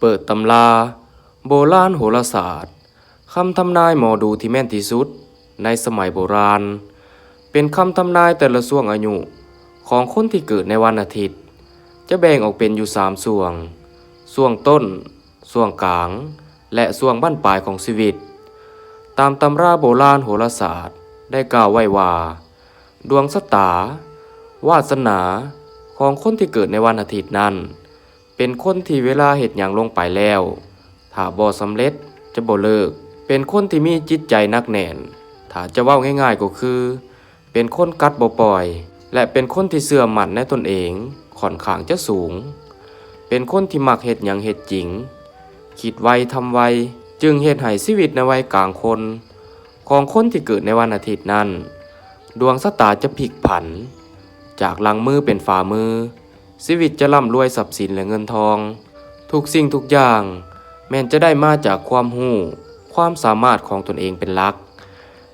เปิดตำรา โบราณโหราศาสตร์คำทำนายหมอดูที่แม่นที่สุด ในสมัยโบราณ เป็นคำทำนายแต่ละช่วงอายุของคนที่เกิดในวันอาทิตย์ จะแบ่งออกเป็นอยู่สามส่วงส่วงต้นส่วงกลาง และส่วงบั้นปลายของชีวิต ตามตำราโบราณโหราศาสตร์ได้กล่าวไว้ว่า ดวงสตา วาสนาของคนที่เกิดในวันอาทิตย์นั้น เป็นคนที่เวลาเหตุอย่างลงไปแล้ว ถ้าบ่สำเร็จจะบ่เลิก เป็นคนที่มีจิตใจนักแน่น ถ้าจะเว้าง่ายๆก็คือ เป็นคนกัดบ่ปล่อย และเป็นคนที่เสื่อมั่นในตนเองค่อนข้างจะสูง เป็นคนที่มักเฮ็ดหยังเฮ็ดจริง คิดไวทำไวจึงเฮ็ดให้ชีวิตในวัยกลางคน ของคนที่เกิดในวันอาทิตย์นั้น ดวงสตาจะพลิกผัน จากหลังมือเป็นฝ่ามือ ชีวิตจะร่ำรวยทรัพย์สินและเงินทอง ทุกสิ่งทุกอย่าง แม้นจะได้มาจากความหู้ ความสามารถของตนเองเป็นหลัก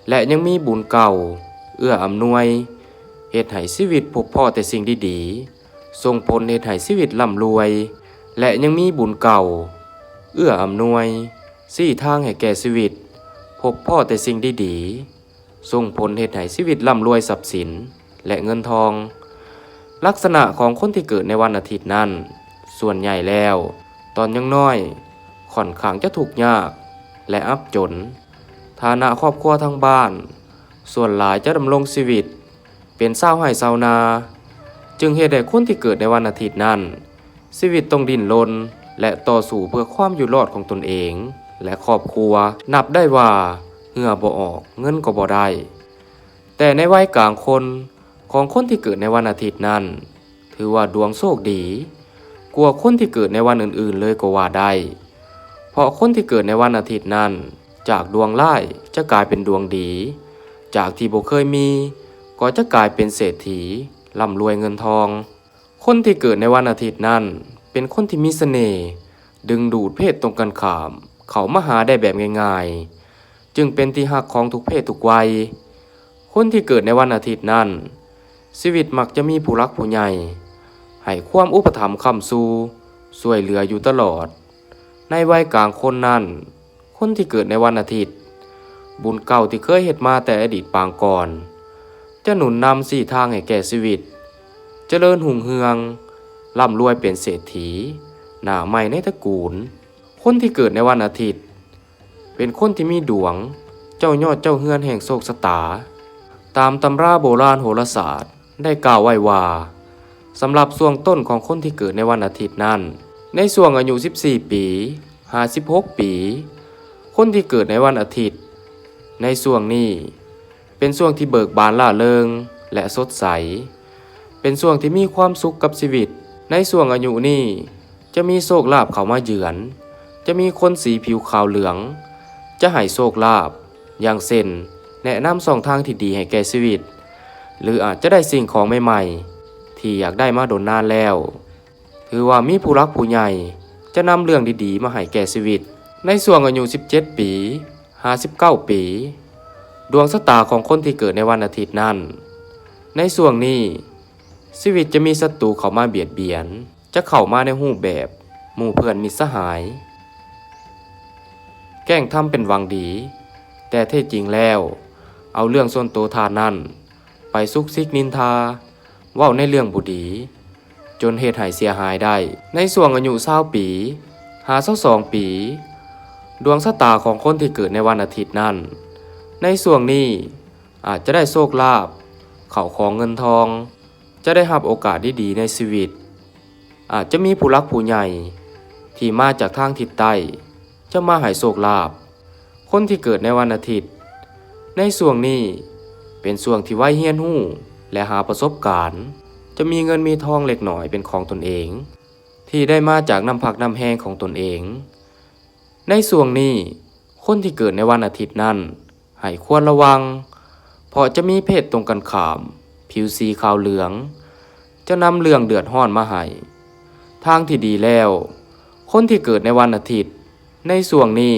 และยังมีบุญเก่า เอื้ออำนวยเหตุให้ชีวิตพบพ่อแต่สิ่งดีๆส่งผลเหตุให้ชีวิตร่ำรวย และยังมีบุญเก่า เอื้ออำนวยสี่ทางให้แก่ชีวิต พบพ่อแต่สิ่งดีๆส่งผลเหตุให้ชีวิตร่ำรวยทรัพย์สิน และเงินทอง ลักษณะของคนที่เกิดในวันอาทิตย์นั้น ส่วนใหญ่แล้ว ตอนยังน้อยค่อนข้างจะถูกยาก และอับจน ฐานะครอบครัวทางบ้าน ส่วนหลายจะดำรงชีวิต เป็นเศร้าวไห้เศร้านา จึงเหตุให้คนที่เกิดในวันอาทิตย์นั้น ชีวิตต้องดิ้นรนและต่อสู้เพื่อความอยู่รอดของตนเอง และครอบครัวนับได้ว่าเหงื่อบ่ออกเงินก็บ่ได้แต่ในวัยกลางคน ของคนที่เกิดในวันอาทิตย์นั้น ถือว่าดวงโชคดี กว่าคนที่เกิดในวันอื่นๆเลยก็ว่าได้ เพราะคนที่เกิดในวันอาทิตย์นั้น จากดวงร้ายจะกลายเป็นดวงดี จากที่บ่เคยมี ก็จะกลายเป็นเศรษฐีร่ำรวยเงินทอง คนที่เกิดในวันอาทิตย์นั้น เป็นคนที่มีเสน่ห์ดึงดูดเพศตรงกันข้าม เขามาหาได้แบบง่ายๆ จึงเป็นที่หักของทุกเพศทุกวัย คนที่เกิดในวันอาทิตย์นั้น ชีวิตมักจะมีผู้รักผู้ใหญ่ให้ความอุปถัมภ์คำสู้ช่วยเหลืออยู่ตลอด ในวัยกลางคนนั้น คนที่เกิดในวันอาทิตย์ บุญเก่าที่เคยเฮ็ดมาแต่อดีตปางก่อน จะหนุนนำสี่ทางให้แก่ชีวิตเจริญหุ่งเฮืองร่ำรวยเป็นเศรษฐี หน้าใหม่ในตระกูล คนที่เกิดในวันอาทิตย์ เป็นคนที่มีดวง เจ้ายอดเจ้าเฮือนแห่งโศกสตา ตามตำราโบราณโหราศาสตร์ ได้กล่าวไว้ว่าสำหรับส่วงต้นของคนที่เกิดในวันอาทิตย์นั้น ในส่วงอายุ 14 ปี 56 ปี คนที่เกิดในวันอาทิตย์ ในส่วงนี้ เป็นช่วงที่เบิกบานล่าเริงและสดใส เป็นช่วงที่มีความสุขกับชีวิต ในช่วงอายุนี้จะมีโชคลาภเข้ามาเยือน จะมีคนสีผิวขาวเหลือง จะให้โชคลาภอย่างเช่นแนะนำสองทางที่ดีให้แก่ชีวิต หรืออาจจะได้สิ่งของใหม่ๆ ที่อยากได้มาโดนนานแล้ว ถือว่ามีผู้รักผู้ใหญ่จะนำเรื่องดีๆ มาให้แก่ชีวิต ในส่วงอายุ 17 ปี 59 ปี ดวงชะตาของคนที่เกิดในวันอาทิตย์นั้น ในส่วงนี้ชีวิตจะมีศัตรูเข้ามาเบียดเบียน จะเข้ามาในหูแบบหมู่เพื่อนมิสหาย แกล้งทำเป็นวังดี แต่แท้จริงแล้ว เอาเรื่องส่วนตัวทานนั่น ไปซุกซิกนินทาเว่าในเรื่องบุดี จนเหตุให้เสียหายได้ ในส่วงอายุเศร้าปี หาเศร้าสองปี ดวงชะตาของคนที่เกิดในวันอาทิตย์นั้น ในส่วงนี้อาจจะได้โชคลาภเข่าของเงินทอง จะได้รับโอกาสดีๆในชีวิต อาจจะมีผู้รักผู้ใหญ่ที่มาจากทางทิศใต้ จะมาให้โชคลาภคนที่เกิดในวันอาทิตย์ ในส่วงนี้ เป็นส่วงที่ไว้เฮียนหู้ และหาประสบการณ์ จะมีเงินมีทองเล็กหน่อยเป็นของตนเอง ที่ได้มาจากน้ำพักน้ำแห้งของตนเอง ในส่วงนี้ คนที่เกิดในวันอาทิตย์นั้นให้ควรระวัง เพราะจะมีเพศตรงกันข้าม ผิวสีขาวเหลือง จะนำเรื่องเดือดร้อนมาให้ทางที่ดีแล้ว คนที่เกิดในวันอาทิตย์ ในส่วงนี้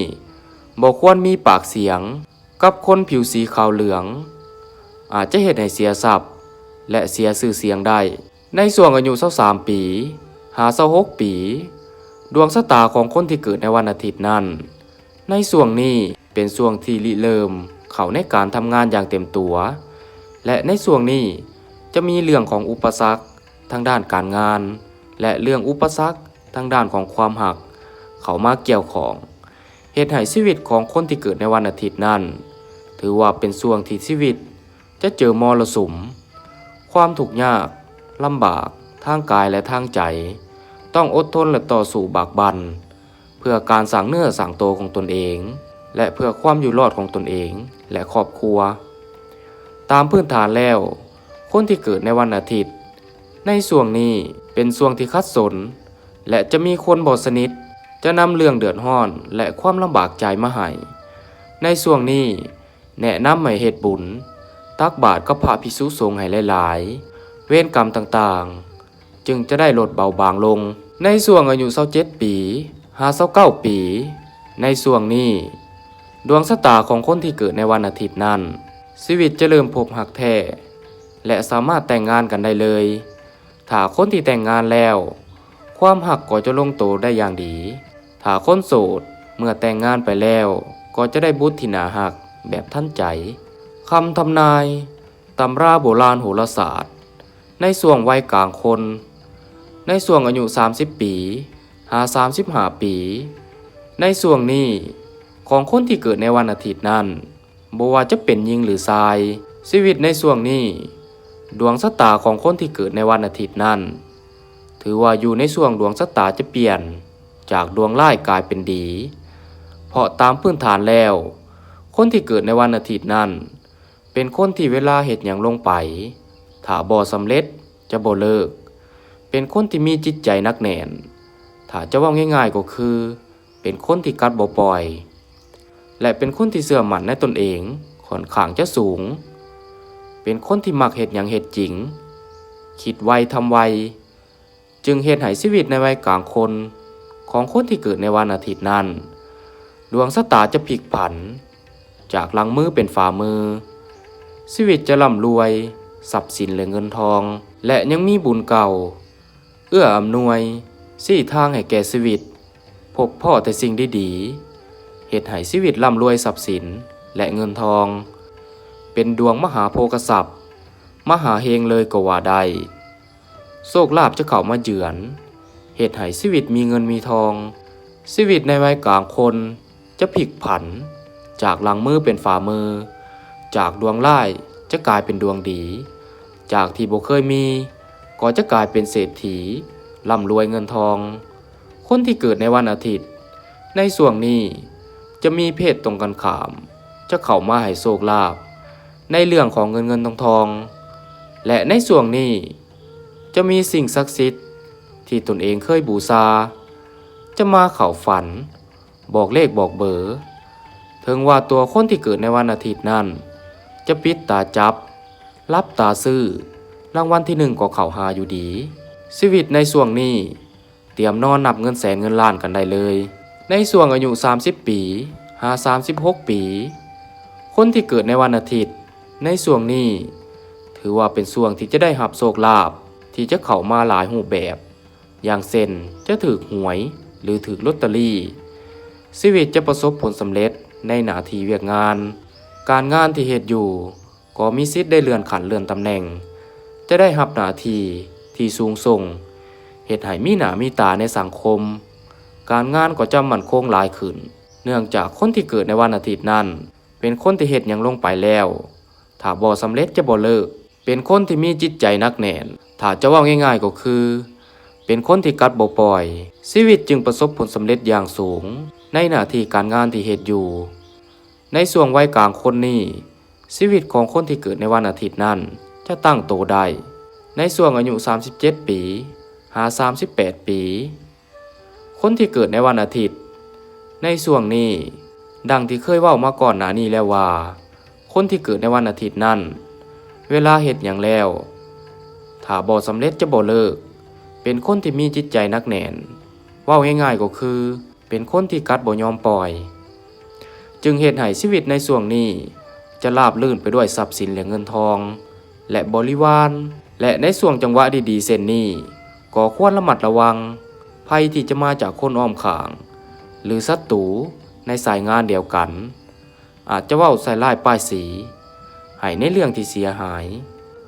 บอกควรมีปากเสียงกับคนผิวสีขาวเหลือง อาจจะเหตุให้เสียทรัพย์ และเสียชื่อเสียงได้ ในส่วงอายุ23ปีหา26ปี ดวงชะตาของคนที่เกิดในวันอาทิตย์นั้น ในช่วงนี้เป็นช่วงที่ริเริ่มเขาในการทำงานอย่างเต็มตัว และในช่วงนี้จะมีเรื่องของอุปสรรคทางด้านการงาน และเรื่องอุปสรรคทางด้านของความหัก เขามาเกี่ยวของเหตุให้ชีวิตของคนที่เกิดในวันอาทิตย์นั้น ถือว่าเป็นช่วงที่ชีวิต จะเจอมรสุม ความทุกข์ยากลำบากทางกายและทางใจ ต้องอดทนและต่อสู้บากบัน เพื่อการสั่งเนื้อสั่งโตของตนเอง และเพื่อความอยู่รอดของตนเองและครอบครัว ตามพื้นฐานแล้ว คนที่เกิดในวันอาทิตย์ ในช่วงนี้เป็นช่วงที่คัดสน และจะมีคนบอสนิท จะนำเรื่องเดือดร้อนและความลำบากใจมาให้ในช่วงนี้แนะนำให้เหตุบุญ ตักบาตรกับพระภิกษุสงฆ์ให้หลายๆ เวรกรรมต่างๆ จึงจะได้ลดเบาบางลง ในช่วงอายุ27ปี59ปี ในช่วงนี้ ดวงชะตาของคนที่เกิดในวันอาทิตย์นั้น ชีวิตจะเริ่มพบหักแท้และสามารถแต่งงานกันได้เลย ถ้าคนที่แต่งงานแล้ว ความหักก็จะลงโตได้อย่างดี ถ้าคนโสดเมื่อแต่งงานไปแล้ว ก็จะได้บุตรที่หนาหักแบบท่านใจ คำทำนาย ตำราโบราณโหราศาสตร์ ในส่วงวัยกลางคน ในส่วงอายุ 30 ปีหา35 ปี ในส่วงนี้ของคนที่เกิดในวันอาทิตย์นั้นบ่ว่าจะเป็นหญิงหรือชาย ชีวิตในส่วงนี้ ดวงชะตาของคนที่เกิดในวันอาทิตย์นั้น ถือว่าอยู่ในส่วงดวงชะตาจะเปลี่ยนจากดวงร้ายกลายเป็นดี เพราะตามพื้นฐานแล้ว คนที่เกิดในวันอาทิตย์นั้น เป็นคนที่เวลาเหตุอย่างลงไป ถ้าบ่สำเร็จจะบ่เลิก เป็นคนที่มีจิตใจนักแน่น ถ้าจะว่าง่ายๆก็คือ เป็นคนที่กัดบ่ปล่อย และเป็นคนที่เสื่อมั่นในตนเองค่อนข้างจะสูง เป็นคนที่มักเหตุอย่างเหตุจริง คิดไวทำไว จึงเหตุให้ชีวิตในวัยกลางคน ของคนที่เกิดในวันอาทิตย์นั้น ดวงชะตาจะพลิกผัน จากลังมือเป็นฝ่ามือ ชีวิตจะร่ำรวย ทรัพย์สินและเงินทอง และยังมีบุญเก่า เอื้ออำนวยสี่ทางให้แก่ชีวิต พบพ่อแต่สิ่งดีๆเหตุให้ชีวิตร่ำรวยทรัพย์สินและเงินทอง เป็นดวงมหาโภคทรัพย์ มหาเฮงเลยก็ว่าได้โชคลาภจะเข้ามาเยือน เหตุให้ชีวิตมีเงินมีทอง ชีวิตในวัยกลางคนจะพลิกผัน จากหลังมือเป็นฝ่ามือ จากดวงร้ายจะกลายเป็นดวงดี จากที่บ่เคยมี ก็จะกลายเป็นเศรษฐีร่ำรวยเงินทอง คนที่เกิดในวันอาทิตย์ ในส่วงนี้จะมีเพศตรงกันข้าม จะเข้ามาให้โชคลาภในเรื่องของเงินเงินทองทอง และในส่วงนี้ จะมีสิ่งศักดิ์สิทธิ์ที่ตนเองเคยบูชาจะมาเข่าฝัน บอกเลขบอกเบอร์ถึงว่าตัวคนที่เกิดในวันอาทิตย์นั้น จะปิดตาจับ รับตาซื่อรางวัลที่หนึ่งก็เข่าหาอยู่ดี ชีวิตในช่วงนี้ เตรียมนอนนับเงินแสนเงินล้านกันได้เลย ในช่วงอายุ 30 ปีหา36 ปี คนที่เกิดในวันอาทิตย์ ในช่วงนี้ ถือว่าเป็นช่วงที่จะได้หับโชคลาภที่จะเข้ามาหลายรูแบบ อย่างเช่นจะถือหวยหรือถือลอตเตอรี่ชีวิตจะประสบผลสำเร็จในหน้าที่เวียกงาน การงานที่เหตุอยู่ ก็มีสิทธิ์ได้เลื่อนขันเลื่อนตำแหน่ง จะได้รับหน้าที่ที่สูงส่งเหตุให้มีหนามีตาในสังคม การงานก็จะมั่นคงหลายขึ้น เนื่องจากคนที่เกิดในวันอาทิตย์นั้น เป็นคนที่เหตุอย่างลงไปแล้ว ถ้าบ่สำเร็จจะบ่เลิก เป็นคนที่มีจิตใจนักแน่น ถ้าจะว่าง่ายๆก็คือ เป็นคนที่กัดบ่ปล่อย ชีวิตจึงประสบผลสำเร็จอย่างสูง ในหน้าที่การงานที่เหตุอยู่ ในส่วงวัยกลางคนนี้ชีวิตของคนที่เกิดในวันอาทิตย์นั้นจะตั้งโตได้ในส่วงอายุ 37 ปีหา 38 ปี คนที่เกิดในวันอาทิตย์ ในส่วงนี้ ดังที่เคยเว้ามาก่อนหน้านี้แล้วว่า คนที่เกิดในวันอาทิตย์นั้น เวลาเหตุอย่างแล้ว ถ้าบ่สำเร็จจะบ่เลิก เป็นคนที่มีจิตใจนักแน่นเว่าง่ายๆก็คือ เป็นคนที่กัดบ่ยอมปล่อย จึงเหตุให้ชีวิตในส่วงนี้ จะราบลื่นไปด้วยทรัพย์สินและเงินทอง และบริวาร และในส่วงจังหวะดีๆเส้นนี้ก็ควรระมัดระวัง ภัยที่จะมาจากคนอ้อมขาง หรือศัตรูในสายงานเดียวกัน อาจจะเว้าใส่ร้ายป้ายสีให้ในเรื่องที่เสียหาย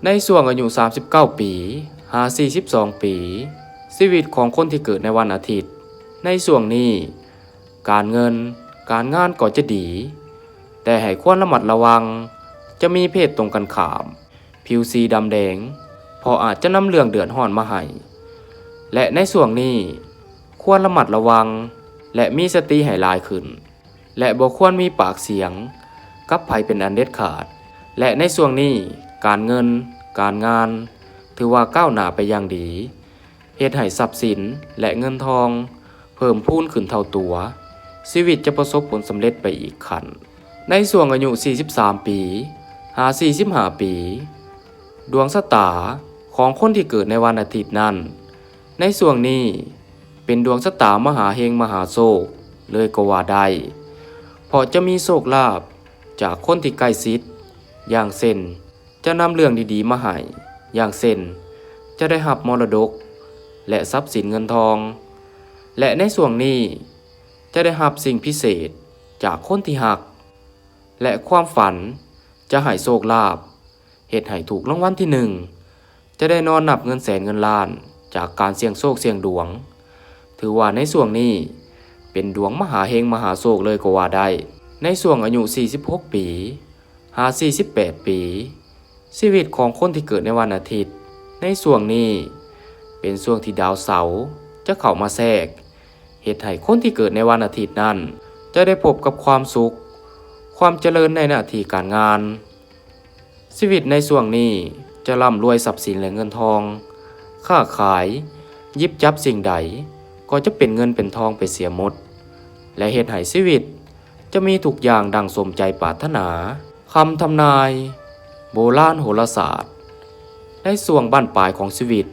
ในส่วงอายุ 39 ปีหา42 ปี ชีวิตของคนที่เกิดในวันอาทิตย์ ในส่วงนี้ การเงิน การงานก็จะดี แต่ให้ควรระมัดระวัง จะมีเพศตรงกันขาม ผิวสีดำแดง พออาจจะนำเรื่องเดือดร้อนมาให้ และในส่วงนี้ ควรระมัดระวัง และมีสติให้ลายขึ้น และบ่ควรมีปากเสียง กับภัยเป็นอันเด็ดขาด และในส่วงนี้ การเงิน การงาน ถือว่าก้าวหน้าไปอย่างดีเหตุให้ทรัพย์สินและเงินทอง เพิ่มพูนขึ้นเท่าตัว ชีวิตจะประสบผลสำเร็จไปอีกขั้นในส่วงอายุ 43 ปีหา45 ปี ดวงชะตาของคนที่เกิดในวันอาทิตย์นั้น ในส่วงนี้เป็นดวงชะตามหาเฮงมหาโศกเลยก็ว่าได้เพราะจะมีโชคลาภจากคนที่ใกล้ชิดอย่างเช่นจะนำเรื่องดีๆมาให้อย่างเช่นจะได้หับมรดก และทรัพย์สินเงินทอง และในส่วงนี้ จะได้หับสิ่งพิเศษจากคนที่หัก และความฝันจะให้โชคลาภเหตุให้ถูกรางวัลที่หนึ่งจะได้นอนนับเงินแสนเงินล้านจากการเสี่ยงโชคเสี่ยงดวง ถือว่าในส่วงนี้เป็นดวงมหาเฮงมหาโชคเลยก็ว่าได้ ในส่วงอายุ 46 ปีหา48 ปี ชีวิตของคนที่เกิดในวันอาทิตย์ ในส่วงนี้เป็นช่วงที่ดาวเสาร์จะเข้ามาแทรก เหตุให้คนที่เกิดในวันอาทิตย์นั้น จะได้พบกับความสุข ความเจริญในหน้าที่การงาน ชีวิตในช่วงนี้จะร่ำรวยทรัพย์สินและเงินทอง ค้าขาย ยิบจับสิ่งใด ก็จะเป็นเงินเป็นทองไปเสียหมด และเหตุให้ชีวิต จะมีทุกอย่างดังสมใจปรารถนาคำทำนาย โบราณโหราศาสตร์ ในส่วงบ้านปลายของชีวิต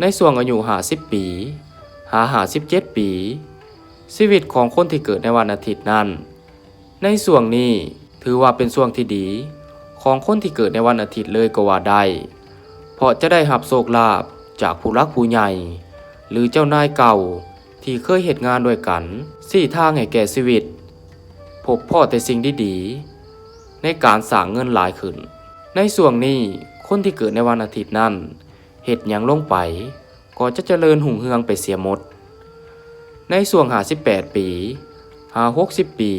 ในส่วงอายุหาสิบปี หาหาสิบเจ็ดปี ชีวิตของคนที่เกิดในวันอาทิตย์นั้น ในส่วงนี้ถือว่าเป็นส่วงที่ดี ของคนที่เกิดในวันอาทิตย์เลยก็ว่าได้เพราะจะได้หับโชคลาภจากผู้รักผู้ใหญ่ หรือเจ้านายเก่าที่เคยเหตุงานด้วยกันสี่ทางให้แก่ชีวิต พบพ่อแต่สิ่งดี ๆ ในการสร้างเงินหลายขึ้น ในส่วงนี้คนที่เกิดในวันอาทิตย์นั้นเหตุยังลงไป ก็จะเจริญหุ่งเฮืองไปเสียหมด ในส่วงหา 18 ปี หา 60 ปี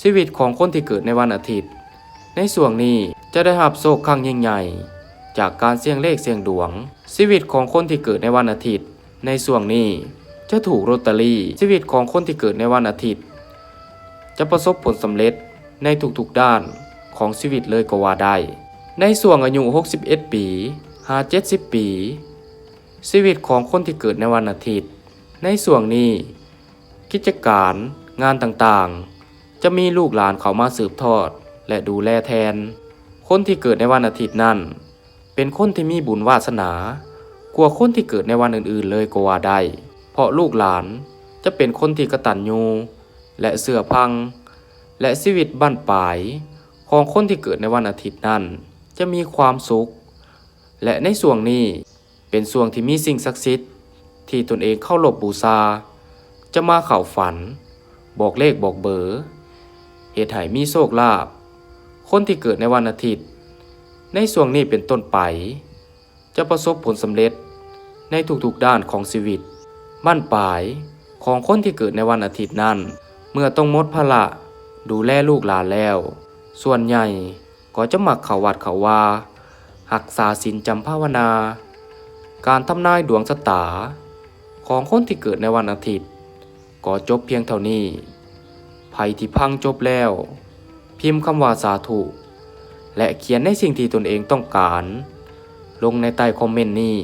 ชีวิตของคนที่เกิดในวันอาทิตย์ ในส่วงนี้จะได้รับโชคครั้งยิ่งใหญ่ จากการเสี่ยงเลขเสี่ยงดวง ชีวิตของคนที่เกิดในวันอาทิตย์ ในส่วงนี้จะถูกลอตเตอรี่ชีวิตของคนที่เกิดในวันอาทิตย์ จะประสบผลสำเร็จในทุกๆด้านของชีวิตเลยก็ว่าได้ ในส่วงอายุ 61 ปีหา70 ปี ชีวิตของคนที่เกิดในวันอาทิตย์ ในส่วงนี้ กิจการงานต่างๆ จะมีลูกหลานเขามาสืบทอด และดูแลแทน คนที่เกิดในวันอาทิตย์นั้น เป็นคนที่มีบุญวาสนากว่าคนที่เกิดในวันอื่นๆเลยก็ว่าได้ เพราะลูกหลานจะเป็นคนที่กระตัญญูและเสื่อพัง และชีวิตบ้านปลาย ของคนที่เกิดในวันอาทิตย์นั้น จะมีความสุข และในส่วงนี้ เป็นส่วงที่มีสิ่งศักดิ์สิทธิ์ที่ตนเองเข้าหลบบูชาจะมาเข่าฝัน บอกเลขบอกเบอร์เหตุให้มีโชคลาภคนที่เกิดในวันอาทิตย์ ในส่วงนี้เป็นต้นไป จะประสบผลสำเร็จในทุกๆด้านของชีวิตบ้านปลายของคนที่เกิดในวันอาทิตย์นั้น เมื่อต้องมดภาระดูแลลูกหลานแล้ว ส่วนใหญ่ก็จะมักเขาวัดเขาวาหักษาศีลจำภาวนา การทำนายดวงชะตา ของคนที่เกิดในวันอาทิตย์ ก็จบเพียงเท่านี้ภัยที่พังจบแล้ว พิมพ์คำว่าสาธุ และเขียนในสิ่งที่ตนเองต้องการ ลงในใต้คอมเมนต์นี้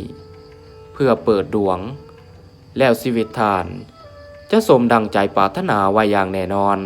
เพื่อเปิดดวง แล้วชีวิตทาน จะสมดังใจปรารถนาไว้อย่างแน่นอน